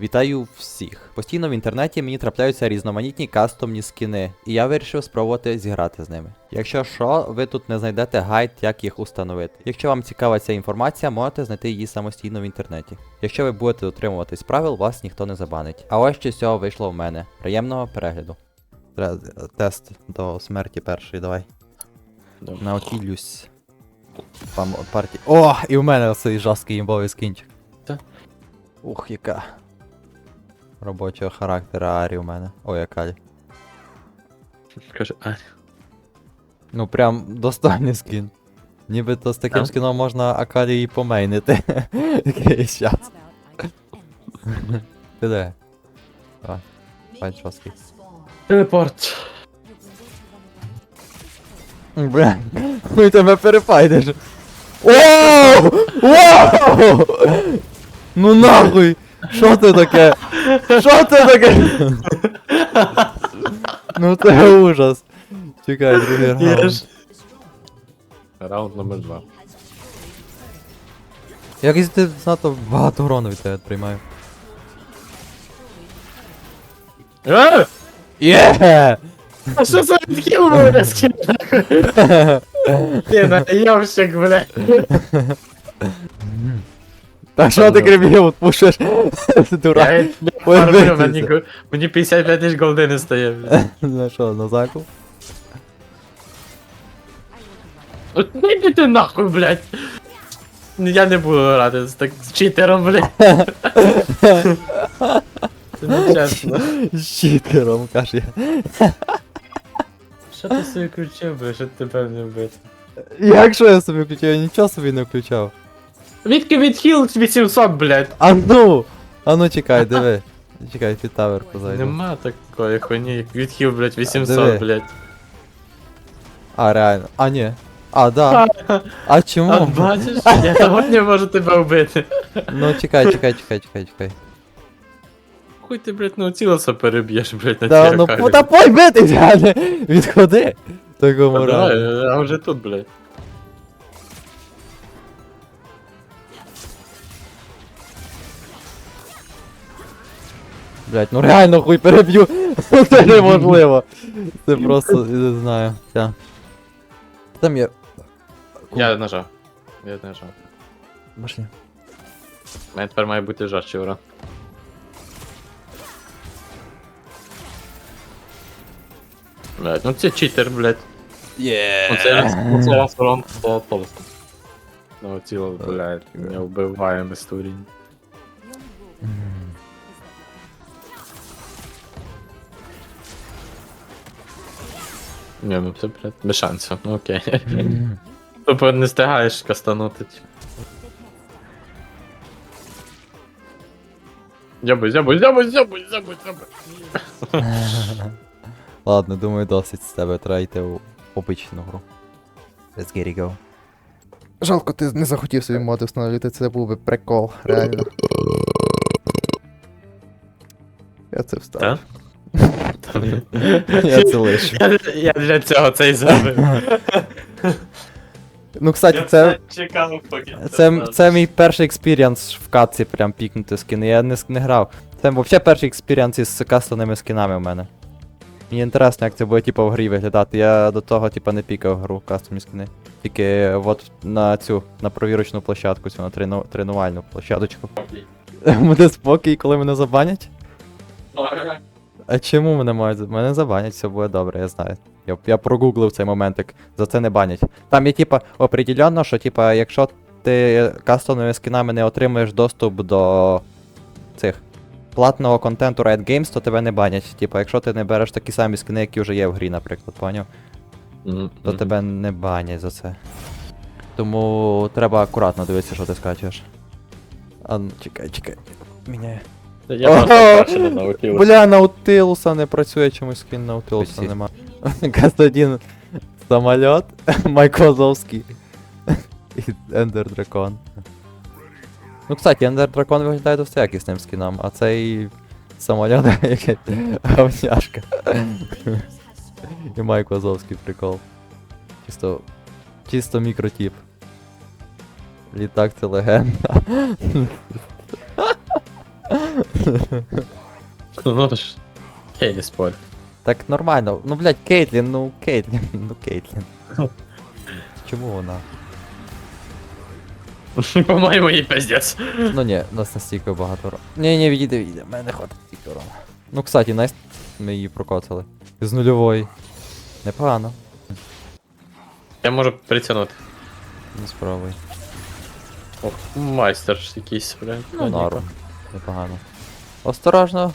Вітаю всіх! Постійно в інтернеті мені трапляються різноманітні кастомні скіни, і я вирішив спробувати зіграти з ними. Якщо що, ви тут не знайдете гайд, як їх установити. Якщо вам цікава ця інформація, можете знайти її самостійно в інтернеті. Якщо ви будете дотримуватись правил, вас ніхто не забанить. А ось що з цього вийшло в мене. Приємного перегляду. Тест до смерті перший, давай. Добре. Наутілюсь. О! І в мене цей жорсткий імбовий скінчик. Та. Ух, яка. Робочого характера Арі у мене. Ой, яка. Каже, а, Ну прям достойний скін. Нібито з таким Так. скіном можна Акалі і помейнити. Якийсь час. Ти де? Давай, жорсткий. телепорт. Бля, ну і тебе перепайдеш. Оу! Оу! Ну нахуй! Що це таке? Що це таке? Ну це ужас. Чекай, другий раунд. Раунд номер два. Якось ти занадто багато урону від тебе приймаю. А! Є! А що за відхил мене скинув? Ти наявщик, блядь. Так що ти крибів пушиш? Дурак. Фармив, мені Мені 55 тисяч голди не стає. блядь. На що, на заку? От не йди ти нахуй, блядь. Я не буду грати з так з читером, блядь. Це не чесно. З читером, каже я. Що ти собі включив, блядь, що тебе не вбити? Як що я собі включав? Я нічого собі не включав. Відки відхил 800, блядь. А ну! А ну чекай, диви. Чекай, під тавер позайду. Нема такої хуйні, як відхил, блядь, 800, Диви. блядь. А, реально. А, ні. А, да. А А чому? бачиш, я того не можу тебе вбити. Ну чекай, чекай, чекай, чекай, чекай. Хуй ти, блядь, наутілоса переб'єш, блядь, на Да, цій ну акалі. та пой бити, реально. Відходи. Такому А, Давай, разу. я вже тут, блядь. Блять, ну реально хуй переб'ю. Це неможливо. Це просто, я не знаю. Ця. Там є. Я нажав. Я нажав. Пошли. У мене тепер має бути жорстче урон. Блядь, ну це читер, блядь. Є. Це раз, урон по толсту. Ну тіло, блядь, мене вбиває без Ні, ну це, блядь, без шансів, ну окей. Тобто не встигаєш кастанути. Зябуй, зябуй, зябуй, зябуй, зябуй, зябуй. Ладно, думаю, досить з тебе треба йти у обичну гру. Let's get it go. Жалко, ти не захотів собі моди встановити, це був би прикол, реально. Я це встав. Так? Я це лишу. Я, я для цього це і зробив. Ну, кстати, це, чекав, поки. це, це мій перший експіріанс в катці прям пікнути скини. Я не, с- не грав. Це взагалі перший експіріанс із кастомними скінами в мене. Мені інтересно, як це буде типу, в грі виглядати. Я до того типу, не пікав гру кастомні скини. Тільки от на цю, на провірочну площадку, цю на трену, тренувальну площадочку. Буде спокій, коли мене забанять? А чому мене мають? Мене забанять, все буде добре, я знаю. Я, я прогуглив цей моментик, за це не банять. Там є, типа, определенно, що, типа, якщо ти кастомними скінами не отримуєш доступ до цих платного контенту Riot Games, то тебе не банять. Типа, якщо ти не береш такі самі скини, які вже є в грі, наприклад, поняв? То тебе не банять за це. Тому треба акуратно дивитися, що ти скачуєш. А, ну, чекай, чекай. Міняє. Я просто краще наутілив. Бля, Наутилуса не працює чомусь скін Наутилуса Всі. нема. Кастадін самоліт, Майк Вазовський і Ендер Дракон. Ну, кстати, Ендер Дракон виглядає досить якісним скіном, а цей самоліт якась говняшка. І Майк Вазовський прикол. Чисто. Чисто мікротіп. Літак це легенда. Ну то ж. Окей, не. Так нормально. Ну, блядь, Кейтлін, ну Кейтлін, ну Кейтлін. Чому вона? По-моєму, їй пиздец. Ну ні, нас настільки багато ро. Ні, ні, відійде, відійде, в мене не хватить стільки урона. Ну, кстати, найс ми її прокоцали. З нульової. Непогано. Я можу притягнути. Не спробуй. Ох, майстер ж якийсь, блядь. Ну, норм. Непогано. Осторожно.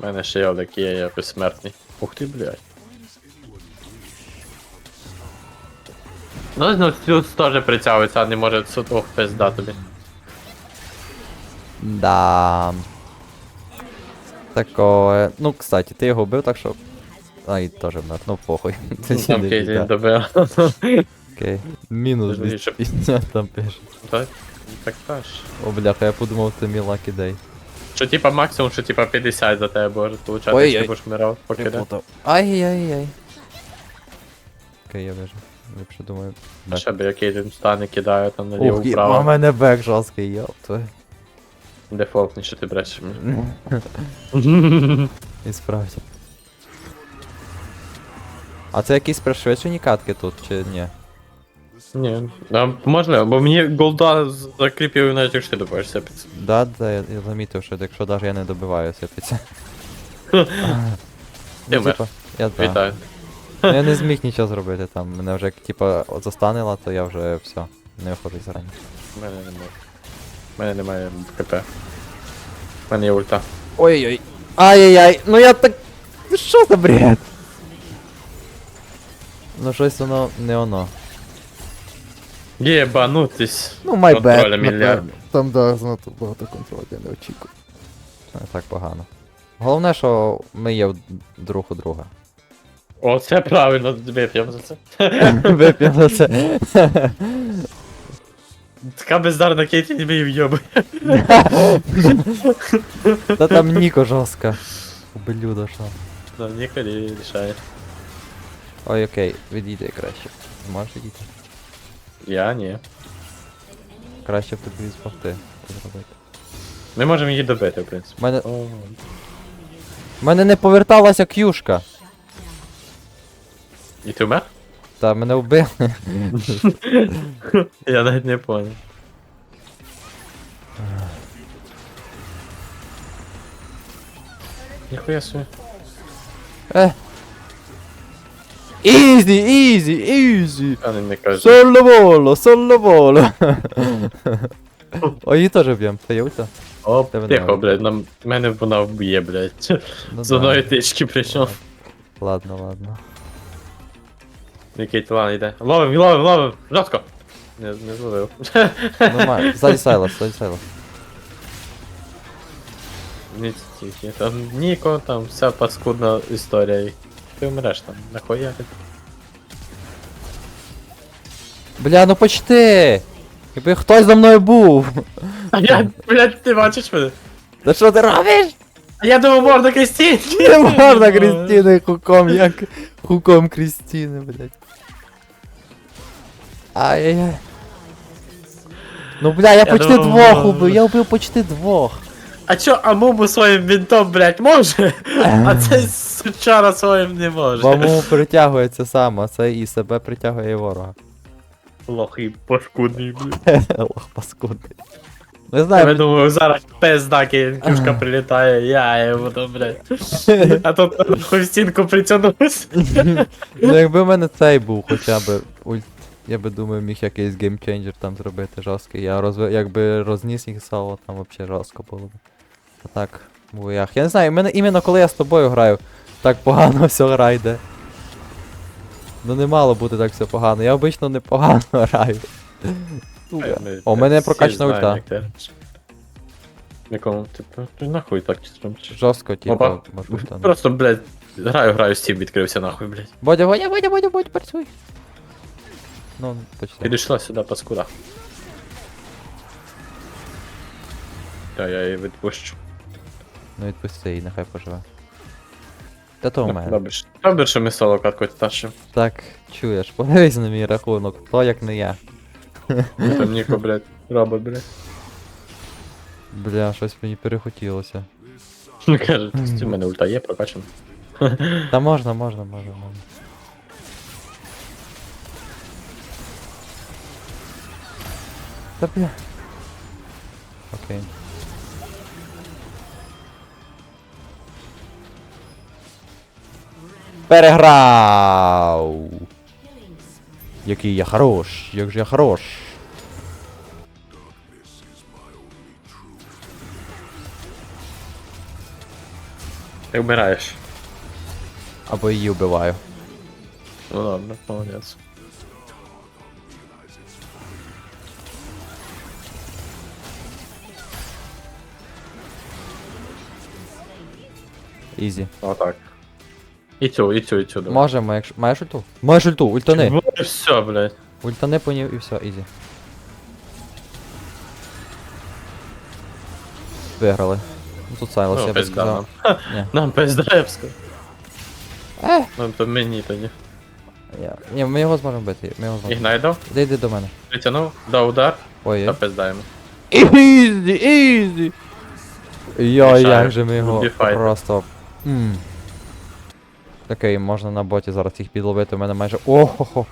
У мене ще є такий, я безсмертний. Ух ти, блядь. Ну, ну тут теж притягується, а не може тут ох, пизда тобі. Да. Такое. Ну, кстати, ти його вбив, так що. А, і теж мер, ну похуй. Тоді Там не Кейтлін. Окей. Мінус Дуже 250 там пише. Так, так теж. О, бляха, я подумав, це мій lucky day. Що типа максимум, що типа 50 за тебе може получати, Ой-ой. якщо ти будеш вмирав, поки не. Ай-яй-яй. Окей, я вижу. Ліпше думаю. бек. Ще б який він стане кидає там наліво Ух, є- вправо. у мене бек жорсткий, йоп твою. Дефолтний, що ти брешеш. І справді. А це якісь пришвидшені катки тут, чи ні? Ні, а, можливо, бо мені голда закріпив навіть якщо ти добиваєшся під це. Да, да, я, я замітив, що якщо навіть я не добиваю. Ти Ну, типа, я да. Вітаю. Ну, я не зміг нічого зробити там. Мене вже типа от застанило, то я вже все. Не виходить зарані. У мене немає. У мене немає КП. У мене є ульта. Ой-ой. Ай-яй-яй, ну я так. Ну Що за бред? Ну щось воно не воно. Єбанутись. Ну, my bad, Контроля мільярд. напевно. Там да, занадто багато контролю, я не очікую. Не так погано. Головне, що ми є в- друг у друга. О, це правильно, вип'ємо за це. Вип'ємо це. Така бездарна Кейті не мій вйоби. Та там Ніко жорстко. Ублюдо що. Ну, ніколи рішає. Ой, окей, відійди краще. Зможеш відійти? Я ні. Краще б тобі змогти це зробити. Ми можемо її добити, в принципі. У мене, О, мене не поверталася к'юшка. І ти вмер? Та мене вбили. Я навіть не понял. Ніхуя собі. Е. Ізі. А не, не кажу. Соло воло, соло воло. Ой, її теж б'єм. Це є ульта? О, Тебе блядь, нам мене вона вб'є, блядь. Ну, З да. одної тички прийшов. Ладно, ладно. Який талан йде. Ловим, ловим, ловим! Жорстко! Не, не зловив. Нормально. Ззаді Сайлас, ззаді Сайлас. Ні, тільки. Там Ніко, там вся паскудна історія. Ти вмреш там, нахуя ти? Бля, ну почти! Якби хтось за мною був. А я, блядь, ти бачиш мене? Та що ти робиш? А я думав, можна Крістін! Не можна Крістіни хуком, як хуком Крістіни, блядь. Ай-яй-яй. Ну бля, я почти думав, двох убив, я убив почти двох. А чо Амуму своїм вінтом, блядь, може? А цей сучара своїм не може. Баму притягується сам, а це і себе притягує і ворога. Лохи паскудний, блядь. Лох паскудний. Не Я знаю, думаю, зараз пизда кінкюшка прилітає, я йому там, блядь. А тут нахуй в стінку притягнувся. ну якби в мене цей був хоча б ульт, я би думаю, міг якийсь геймченджер там зробити жорсткий. Я розви... якби розніс їх соло, там взагалі жорстко було б. Так, в боях. Я не знаю, мене іменно коли я з тобою граю, так погано все гра йде. Ну не мало бути так все погано. Я обично непогано граю. О, у мене прокачана ульта. Якому, типу, нахуй так стромчиш. Жорстко, типу, ульта. Просто, блядь, граю, граю, стім відкрився нахуй, блядь. Бодя, Бодя, Бодя, Бодя, Бодя, працюй. Ну, почти. Підійшла сюди, паскуда. Та я її відпущу. Ну відпусти її, нехай поживе. Та то у мене. Добре, що- добре, що ми соло катку тащимо. Так, чуєш, подивись на мій рахунок, хто як не я. Там Ніко, блядь, робот, блядь. Бля, щось мені перехотілося. Каже, у мене ульта є, прокачано. Та можна, можна, можна, можна. Та бля. Окей. Переграв! Який я хорош, як же я хорош. Ти вмираєш. Або її вбиваю. Ну ладно, молодець. Ізі. Отак. І цю, і цю, і цю. давай. Можемо, якщо. Маєш ульту? Маєш ульту, ультани. Вот і все, блядь. Ультани по ній і все, ізі. Виграли. Ну тут Сайлос, Ну, я би пизда сказав. нам. Ні. Нам пиздаєвсько. Е! Ну то мені тоді. Я... Ні, ми його зможемо бити, ми його зможемо. Ігнайдо, Іди, йди до мене. притягнув, дав удар, Ой, та пиздаємо. Ізі, ізі! Йой, Рішаю. як же ми його просто. М. Окей, можна на боті зараз їх підловити, у мене майже. Охо-хо!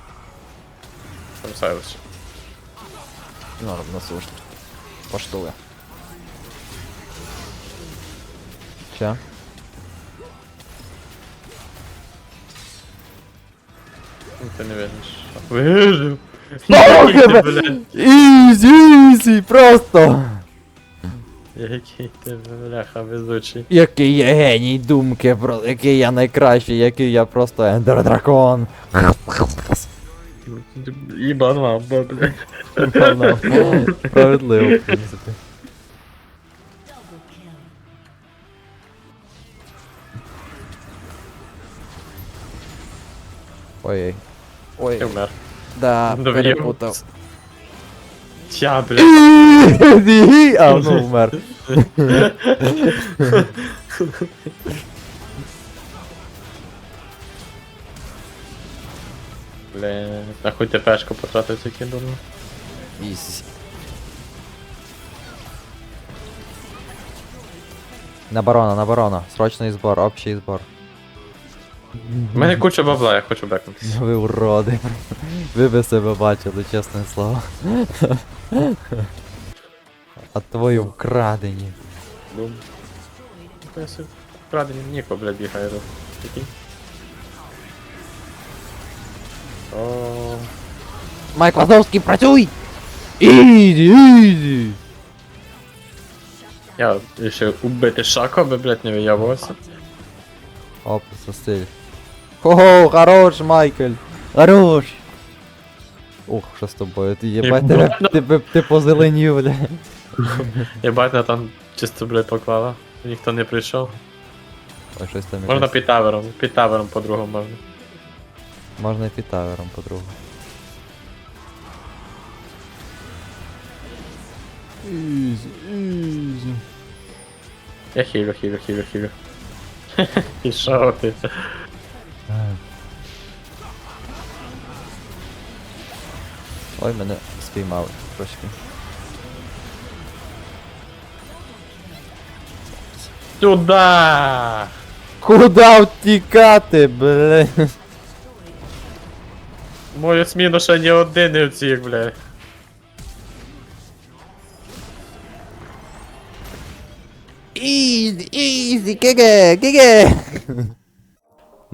Там Сайлос. Норм, насушно. Поштули. Че? Ну ти не видиш. Вижив. Ізі, ізі, просто! Який ти, бляха, везучий. Який я геній думки, про який я найкращий, який я просто ендер дракон. Їбан вам, блядь. Справедливо, в принципі. Ой. Ой. Ти вмер. Да, Довів. перепутав. Я, блядь. Ді, А, ну вмер. Блядь. А хуй ти пешку потратив тільки дурно. Ізі. На барона, на барона. Срочний збор, общий збор. У мене куча бабла, я хочу бекнути. Ви уроди. Ви би себе бачили, чесне слово. А твої вкрадені. Бум. Я собі крадені Ніко, блядь, бігає. тут. Такий. О, Майк Лазовський, працюй! Ізі, ізі! Я вирішив убити Шако, аби, блядь, не виявився. Оп, це стиль. Хо-хо, хорош, Майкл! Хорош! Ух, що з тобою? Ти єбать, тебе, ти, ти позеленів, бля. Єбать, на там чисто, блядь, поклала. Ніхто не прийшов. Ой, щось там Можна якось. під тавером, під тавером по-другому можна. Можна і під тавером, по-другому. Ізі, ізі. Я хілю, хілю, хілю, хілю. І що ти? Ой, мене спіймали трошки. Туда! Куда втікати, бля? Мою сміну ще ні один не втік, бля. Ізі, ізі, кеге, кеге.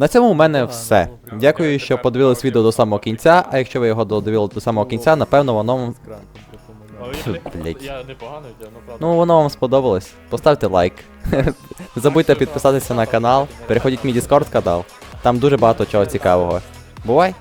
На цьому у мене все. Дякую, що подивились відео до самого кінця, а якщо ви його додивили до самого кінця, напевно воно вам. Я непогано ну. Ну, воно вам сподобалось. Поставте лайк. Не забудьте підписатися на канал. Переходіть в мій Discord канал. Там дуже багато чого цікавого. Бувай!